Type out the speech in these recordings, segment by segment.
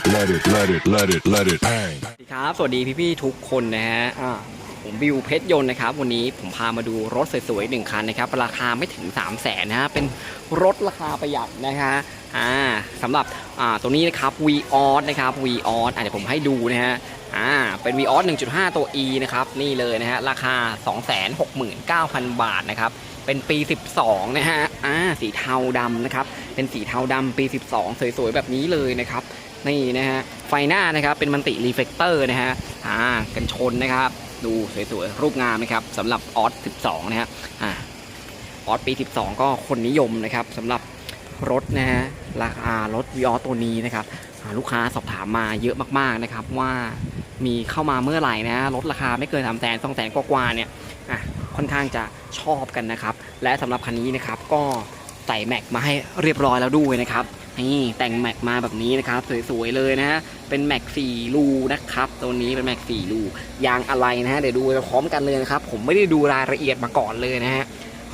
it, let it, let it, let it, let it bang. สวัสดีครับ สวัสดีพี่ ๆ ทุกคนนะฮะ อ่า ผมบิวเพชรยนต์นะครับ วันนี้ผมพามาดูรถสวยๆหนึ่งคันนะครับ ราคาไม่ถึง 3 0 0แสนนะฮะ เป็นรถราคาประหยัดนะคะ อ่าสำหรับ อ่า ตัวนี้นะครับ v ีออสนะครับ v ีออสอะเดี๋ยวผมให้ดูนะฮะ อ่า เป็น v ีออส1.5 ตัว E นะครับ นี่เลยนะฮะ ราคา 269,000 บาทนะครับ เป็นปี 12 นะฮะ อ่าสีเทาดำนะครับ เป็นสีเทาดำปี 12 สวยๆ แบบนี้เลยนะครับ นี่นะฮะ ไฟหน้านะครับ เป็นมันติรีเฟกเตอร์นะฮะ อ่า กันชนนะครับ ดูสวยๆ รูปงามนะครับสำหรับออส12 นะฮะ อ่า ออสปี 12 ก็คนนิยมนะครับสำหรับรถนะฮะ ราคารถวีออสตัวนี้นะครับ ลูกค้าสอบถามมาเยอะมากๆนะครับว่ามีเข้ามาเมื่อไหร่นะรถราคาไม่เกิน3 0 0 0 0 0 2 0 0 0 0กว่าเนี่ยอะค่อนข้างจะชอบกันนะครับ และสำหรับคันนี้นะครับก็ใส่แม็กมาให้เรียบร้อยแล้วด้วยนะครับนี่แต่งแม็กมาแบบนี้นะครับสวยๆเลยนะฮะเป็นแม็ก4รูนะครับตัวนี้เป็นแม็ก4รูยางอะไรนะฮะเดี๋ยวดูพร้อมกันเลยนะครับผมไม่ได้ดูรายละเอียดมาก่อนเลยนะฮะ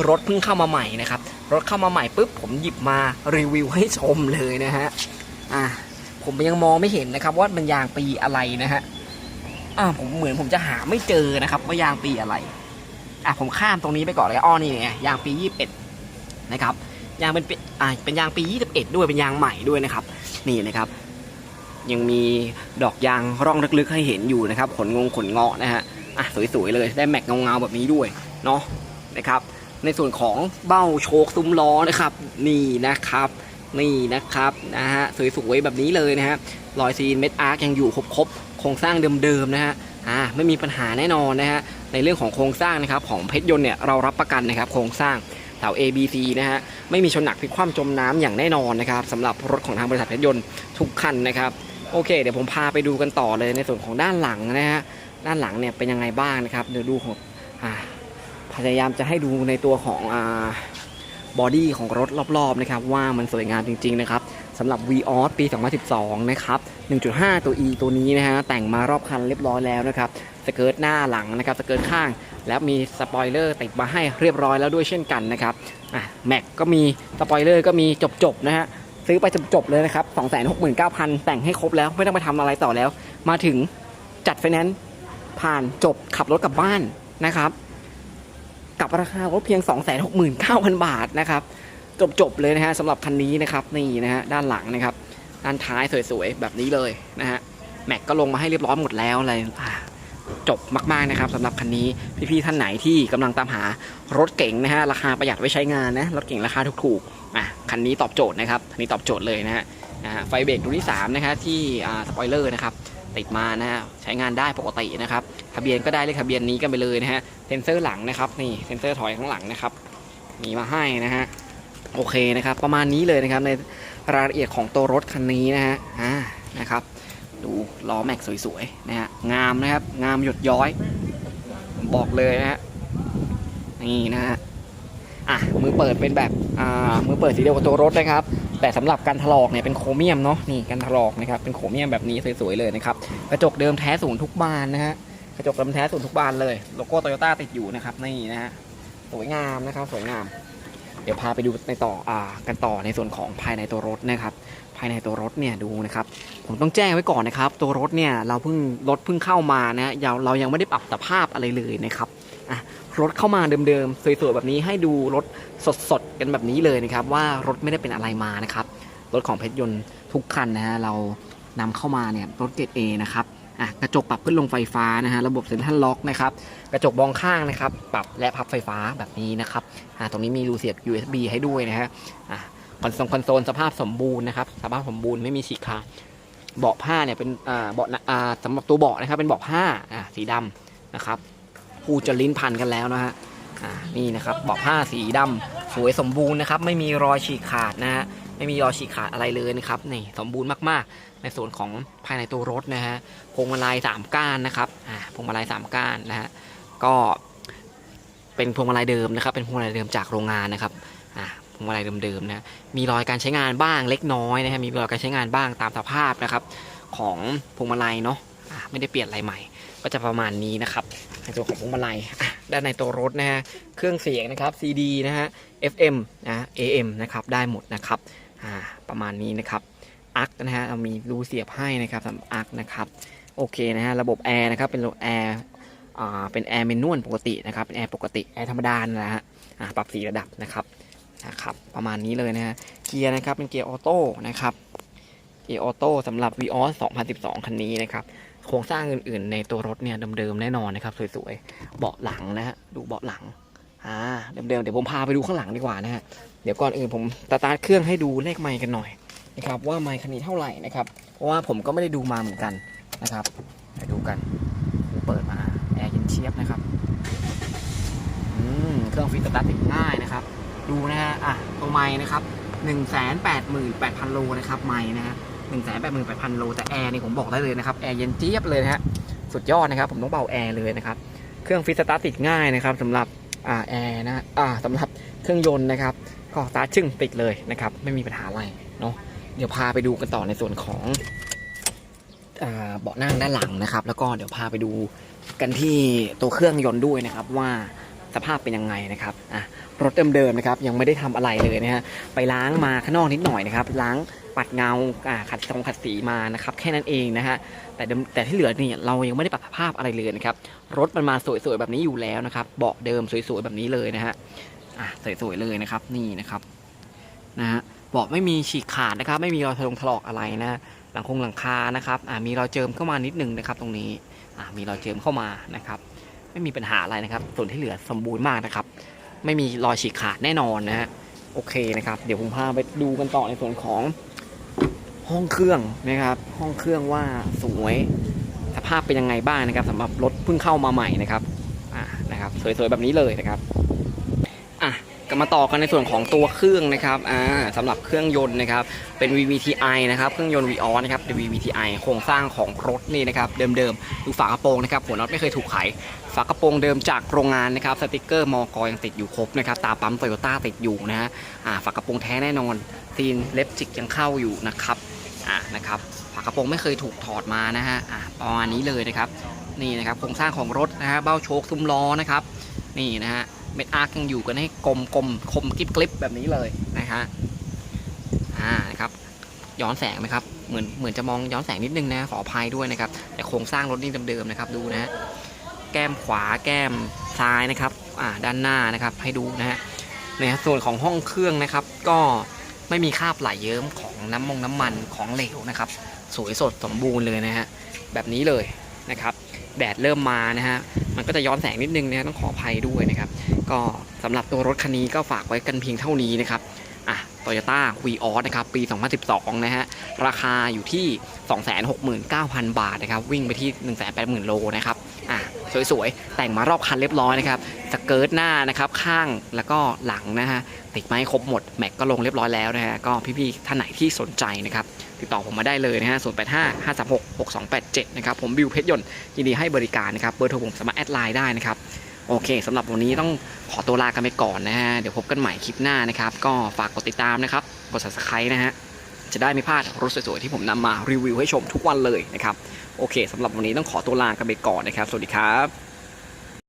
รถเพิ่งเข้ามาใหม่นะครับรถเข้ามาใหม่ปุ๊บผมหยิบมารีวิวให้ชมเลยนะฮะอะผมยังมองไม่เห็นนะครับว่ามันยางปีอะไรนะฮะอ่าผมเหมือนผมจะหาไม่เจอนะครับว่ายางปีอะไร อะผมข้ามตรงนี้ไปก่อนเลยอ้อนี่ไงยางปี 21 นะครับยางเป็นปีอ่าเป็นยางปี 21 ด้วยเป็นยางใหม่ด้วยนะครับ นี่นะครับ ยังมีดอกยางร่องลึกๆให้เห็นอยู่นะครับ ขนงงขนเงาะนะฮะอะสวยๆเลยได้แม็กเงาๆแบบนี้ด้วยเนาะนะครับ ในส่วนของเบ้าโชคซุ้มล้อนะครับ นี่นะครับนี่นะครับนะฮะสวยๆแบบนี้เลยนะฮะรอยซีนเม็ดอาร์คยังอยู่ครบๆโครงสร้างเดิมๆนะฮะ อ่าไม่มีปัญหาแน่นอนนะฮะในเรื่องของโครงสร้างนะครับของเพชรยนต์เนี่ยเรารับประกันนะครับโครงสร้างเสา A B C นะฮะไม่มีชนหนักพลิกคว่ำจมน้ำอย่างแน่นอนนะครับสำหรับรถของทางบริษัทเพชรยนต์ทุกคันนะครับโอเค เดี๋ยวผมพาไปดูกันต่อเลยในส่วนของด้านหลังนะฮะด้านหลังเนี่ยเป็นยังไงบ้างนะครับเดี๋ยวดูของอพยายามจะให้ดูในตัวของอบอดี้ของรถรอบๆนะครับว่ามันสวยงามจริง ๆนะครับ สำหรับ v ีออสปี 2012 นะครับ 1.5 ตัว E ตัวนี้นะฮะ แต่งมารอบคันเรียบร้อยแล้วนะครับ สเกิร์ตหน้าหลังนะครับ สเกิร์ตข้าง แล้วมีสปอยเลอร์ติดมาให้เรียบร้อยแล้วด้วยเช่นกันนะครับ อะ แม็กก็มี สปอยเลอร์ก็มีจบๆนะฮะ ซื้อไปจบๆเลยนะครับ 269,000 แต่งให้ครบแล้วไม่ต้องไปทำอะไรต่อแล้ว มาถึงจัดไฟแนนซ์ผ่านจบขับรถกลับบ้านนะครับ กับราคารถเพียง 269,000 บาทนะครับ จบๆเลยนะฮะสำหรับคันนี้นะครับนี่นะฮะด้านหลังนะครับ ด้านท้ายสวยๆแบบนี้เลยนะฮะแม็กก็ลงมาให้เรียบร้อยหมดแล้วอะไรอ่าจบมากๆนะครับสำหรับคันนี้พี่ๆท่านไหนที่กำลังตามหารถเก๋งนะฮะราคาประหยัดไว้ใช้งานนะรถเก๋งราคาถูกๆอะคันนี้ตอบโจทย์นะครับคันนี้ตอบโจทย์เลยนะฮะไฟเบรกตัวที่3นะครับที่สปอยเลอร์นะครับติดมานะฮะใช้งานได้ปกตินะครับทะเบียนก็ได้เลขทะเบียนนี้กันไปเลยนะฮะเซนเซอร์หลังนะครับนี่เซนเซอร์ถอยข้างหลังนะครับมีมาให้นะฮะ โอเคนะครับ ประมาณนี้เลยนะครับในรายละเอียดของตัวรถคันนี้นะฮะอ่านะครับ ดูล้อแม็กสวยๆนะฮะงามนะครับ งามหยดย้อย บอกเลยนะฮะนี่นะฮะอะมือเปิดเป็นแบบอ่ามือเปิดสีเดียวกับตัวรถนะครับ แต่สำหรับการถลอกเนี่ยเป็นโครเมียมเนาะนี่การถลอกนะครับเป็นโครเมียมแบบนี้สวยๆเลยนะครับกระจกเดิมแท้ศูนย์ทุกบานนะฮะกระจกเดิมแท้ศูนย์ทุกบานเลยโลโก้โตโยต้าติดอยู่นะครับนี่นะฮะสวยงามนะครับสวยงาม เดี๋ยวพาไปดูในต่ออ่ากันต่อในส่วนของภายในตัวรถนะครับ ภายในตัวรถเนี่ยดูนะครับ ผมต้องแจ้งไว้ก่อนนะครับ ตัวรถเนี่ยเราเพิ่งรถเพิ่งเข้ามานะเราเรายังไม่ได้ปรับสภาพอะไรเลยนะครับรถเข้ามาเดิมๆสวยๆแบบนี้ให้ดูรถสดๆกันแบบนี้เลยนะครับ ว่ารถไม่ได้เป็นอะไรมานะครับรถของเพชรยนต์ทุกคันนะฮะเรานำเข้ามาเนี่ยรถเกรดเอนะครับ อะกระจกปรับขึ้นลงไฟฟ้านะฮะระบบเซ็นทรัลล็อกนะครับกระจกมองข้างนะครับ ปรับและพับไฟฟ้าแบบนี้นะครับอะตรงนี้มีรูเสียบ USB ให้ด้วยนะฮะอะคอนโซลคอนโซลสภาพสมบูรณ์นะครับสภาพสมบูรณ์ไม่มีฉีกขาดเบาะผ้าเนี่ยเป็นอ่าเบาะอ่าสำหรับตัวเบาะนะครับเป็นเบาะผ้าอ่าสีดำนะครับผูจะลิ้นพันกันแล้วนะฮะอ่านี่นะครับเบาะผ้าสีดำ สวยสมบูรณ์นะครับ ไม่มีรอยฉีกขาดนะฮะไม่มีรอยฉีกขาดอะไรเลยนะครับนี่สมบูรณ์มากๆ ในส่วนของภายในตัวรถนะฮะพวงมาลัยสามก้านนะครับอ่าพวงมาลัยสามก้านนะฮะก็เป็นพวงมาลัยเดิมนะครับ เป็นพวงมาลัยเดิมจากโรงงานนะครับอ่าพวงมาลัยเดิมๆนะมีรอยการใช้งานบ้างเล็กน้อยนะฮะมีรอยการใช้งานบ้างตามสภาพนะครับ ของพวงมาลัยเนาะอะไม่ได้เปลี่ยนอะไรใหม่ ก็จะประมาณนี้นะครับในตัวของพวงมาลัยด้านในตัวรถนะฮะเครื่องเสียงนะครับ CD นะฮะ FM นะ AM นะครับได้หมดนะครับอ่าประมาณนี้นะครับอักนะฮะเรามีรูเสียบให้นะครับสำหรับอักนะครับโอเคนะฮะระบบแอร์นะครับเป็นระบบแอร์อ่าเป็นแอร์เมนวลปกตินะครับเป็นแอร์ปกติแอร์ธรรมดานั่นแหละฮะอ่าปรับสีระดับนะครับนะครับประมาณนี้เลยนะฮะเกียร์นะครับเป็นเกียร์ออโต้นะครับเกียร์ออโต้สำหรับ Vios 2012 คันนี้นะครับ โครงสร้างอื่นๆ ในตัวรถเนี่ยเดิมๆแน่นอนนะครับสวยๆเบาะหลังนะฮะดูเบาะหลังอ่าเดิมๆเดี๋ยวผมพาไปดูข้างหลังดีกว่านะฮะเดี๋ยวก่อนอื่นผมสตาร์ทเครื่องให้ดูเลขไมค์กันหน่อยนะครับว่าไมค์คันนี้เท่าไหร่นะครับเพราะว่าผมก็ไม่ได้ดูมาเหมือนกันนะครับไปดูกันเปิดมาแอร์เย็นเชียบนะครับอืมเครื่องฟิตสตาร์ทติดง่ายนะครับ ดูนะฮะอะตัวไม้นะครับ1 8 8 8 0 0 0โลนะครับไม้นะฮะ 1 8 8 8 0 0 0โลแต่แอร์นี่ผมบอกได้เลยนะครับแอร์เย็นเจี๊ยบเลยนะฮะสุดยอดนะครับผมต้องเบาแอร์เลยนะครับเครื่องฟิสตาร์ติดง่ายนะครับสำหรับอ่าแอร์นะอ่าสำหรับเครื่องยนต์นะครับก็สตาร์ทชึ่งติดเลยนะครับไม่มีปัญหาอะไรเนาะเดี๋ยวพาไปดูกันต่อในส่วนของเบาะนั่งด้านหลังนะครับ แล้วก็เดี๋ยวพาไปดูกันที่ตัวเครื่องยนต์ด้วยนะครับว่าสภาพเป็นยังไงนะครับอะรถเดิมๆนะครับยังไม่ได้ทำอะไรเลยนะฮะไปล้างมาข้างนอกนิดหน่อยนะครับล้าง ปัดเงาขัดทรงขัดสีมานะครับแค่นั้นเองนะฮะแต่แต่ที่เหลือนี่เรายังไม่ได้ปรับสภาพอะไรเลยนะครับรถมันมาสวยๆแบบนี้อยู่แล้วนะครับเบาะเดิมสวยๆแบบนี้เลยนะฮะอะสวยๆเลยนะครับนี่นะครับนะฮะเบาะไม่มีฉีกขาดนะครับ ไม่มีรอยถลงถลอกอะไรนะหลังคงหลังคานะครับอ่ามีรอยเจิมเข้ามานิดนึงนะครับ ตรงนี้อ่ามีรอยเจิมเข้ามานะครับ ไม่มีปัญหาอะไรนะครับ ส่วนที่เหลือสมบูรณ์มากนะครับ ไม่มีรอยฉีกขาดแน่นอนนะฮะโอเคนะครับ เดี๋ยวผมพาไปดูกันต่อในส่วนของ ห้องเครื่องนะครับ ห้องเครื่องว่าสวยสภาพเป็นยังไงบ้างนะครับสำหรับรถเพิ่งเข้ามาใหม่นะครับอ่านะครับ สวยๆแบบนี้เลยนะครับอะก็มาต่อกันในส่วนของตัวเครื่องนะครับอ่าสำหรับเครื่องยนต์นะครับ เป็น VVTi นะครับ เครื่องยนต์ Vios นะครับ VVTi โครงสร้างของรถนี่นะครับ เดิมๆ ดูฝากระโปรงนะครับ หัวน็อตไม่เคยถูกไข ฝากระโปรงเดิมจากโรงงานนะครับ สติกเกอร์มอกยังติดอยู่ครบนะครับ ตาปั๊มโตโยต้าติดอยู่นะฮะ อ่า ฝากระโปรงแท้แน่นอนซีนเล็บจิกยังเข้าอยู่นะครับ อ่านะครับฝากระโปรงไม่เคยถูกถอดมานะฮะอ่าประมาณนี้เลยนะครับนี่นะครับโครงสร้างของรถนะฮะเบ้าโชคซุ้มล้อนะครับนี่นะฮะเม็ดอาร์คยังอยู่กันให้กลมกลมคมกริบกริบแบบนี้เลยนะฮะอ่านะครับย้อนแสงไหมครับเหมือนเหมือนจะมองย้อนแสงนิดนึงนะขออภัยด้วยนะครับแต่โครงสร้างรถนี่เดิมๆนะครับดูนะฮะแก้มขวาแก้มซ้ายนะครับอ่าด้านหน้านะครับให้ดูนะฮะในส่วนของห้องเครื่องนะครับ ก็ ไม่มีคราบไหลเยิ้มของน้ำมงน้ำมันของเหลวนะครับ สวยสดสมบูรณ์เลยนะฮะแบบนี้เลยนะครับ แดดเริ่มมานะฮะมันก็จะย้อนแสงนิดนึงนะต้องขออภัยด้วยนะครับ ก็สำหรับตัวรถคันนี้ก็ฝากไว้กันเพียงเท่านี้นะครับอะโตโยต้าวีออสนะครับ ปี 2012 นะฮะ ราคาอยู่ที่ 269,000 บาทนะครับ วิ่งไปที่ 180,000 โลนะครับอะสวยๆ แต่งมารอบคันเรียบร้อยนะครับสเกิร์ตหน้านะครับข้างแล้วก็หลังนะฮะติดไม้ครบหมด แม็กก็ลงเรียบร้อยแล้วนะฮะก็พี่ๆท่านไหนที่สนใจนะครับติดต่อผมมาได้เลยนะฮะ085 536 6287 นะครับ ผมบิวเพชรยนต์ยินดีให้บริการนะครับ เบอร์โทรผมสามารถแอดไลน์ได้นะครับ โอเคสำหรับวันนี้ต้องขอตัวลากันไปก่อนนะฮะ เดี๋ยวพบกันใหม่คลิปหน้านะครับ ก็ฝากกดติดตามนะครับ กด subscribe นะฮะ จะได้ไม่พลาดรถสวยๆที่ผมนำมารีวิวให้ชมทุกวันเลยนะครับ โอเคสำหรับวันนี้ต้องขอตัวลากันไปก่อนนะครับ สวัสดีครับ